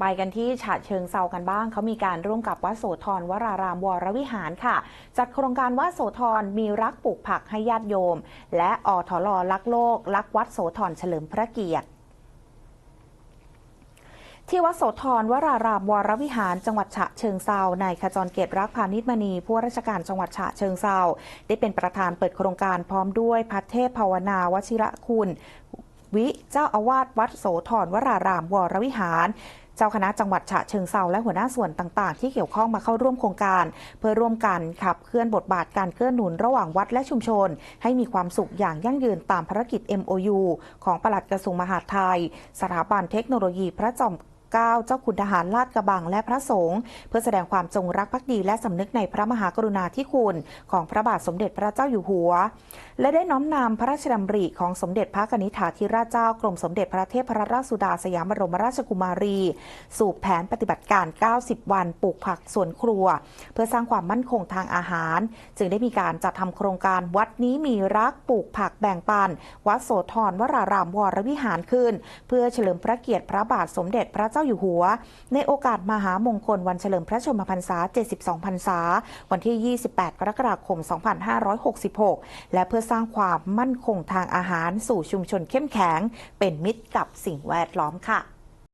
ไปกันที่ฉะเชิงเซากันบ้าง เขามีการร่วมกับวัดโสธรวรารามวรวิหารค่ะ จัดโครงการวัดโสธรมีรักปลูกผักให้ญาติโยม และอทลรักโลก รักวัดโสธรเฉลิมพระเกียรติที่วัดโสธรวรารามวรวิหารจังหวัดฉะเชิงเซานายขจรเกตรักพานิชมณีผู้ราชการจังหวัดฉะเชิงเซาได้เป็นประธานเปิดโครงการพร้อมด้วยพัฒเทพภาวนาวชิระคุณ วิเจ้าอาวาสวัดโสธรวรารามวรวิหาร เจ้าคณะจังหวัดฉะเชิงเซาและหัวหน้าส่วนต่างๆ ที่เกี่ยวข้องมาเข้าร่วมโครงการ เพื่อร่วมกันขับเคลื่อนบทบาทการเกื้อหนุนระหว่างวัดและชุมชน ให้มีความสุขอย่างยั่งยืนตามภารกิจ MOU ของปลัดกระทรวงมหาดไทย สถาบันเทคโนโลยีพระจอมเกล้าเจ้าคุณทหารลาดกระบังและพระสงฆ์เพื่อแสดงความจงรักภักดีและสำนึกในพระมหากรุณาธิคุณ ของพระบาทสมเด็จพระเจ้าอยู่หัว และได้น้อมนำพระราชดำริของสมเด็จพระนิษฐาธิราชเจ้ากรมสมเด็จพระเทพรัตนราชสุดาสยามบรมราชกุมารี สู่แผนปฏิบัติการ 90 วันปลูกผักสวนครัว เพื่อสร้างความมั่นคงทางอาหาร จึงได้มีการจัดทำโครงการวัดนี้มีรักปลูกผักแบ่งปัน วัดโสธรวรารามวรวิหารขึ้น เพื่อเฉลิมพระเกียรติพระบาทสมเด็จพระเจ้าอยู่หัว ในโอกาสมหามงคลวันเฉลิมพระชนมพรรษา 72 พรรษา วันที่ 28 กรกฎาคม 2566 และเพื่อสร้างความมั่นคงทางอาหารสู่ชุมชนเข้มแข็ง เป็นมิตรกับสิ่งแวดล้อมค่ะ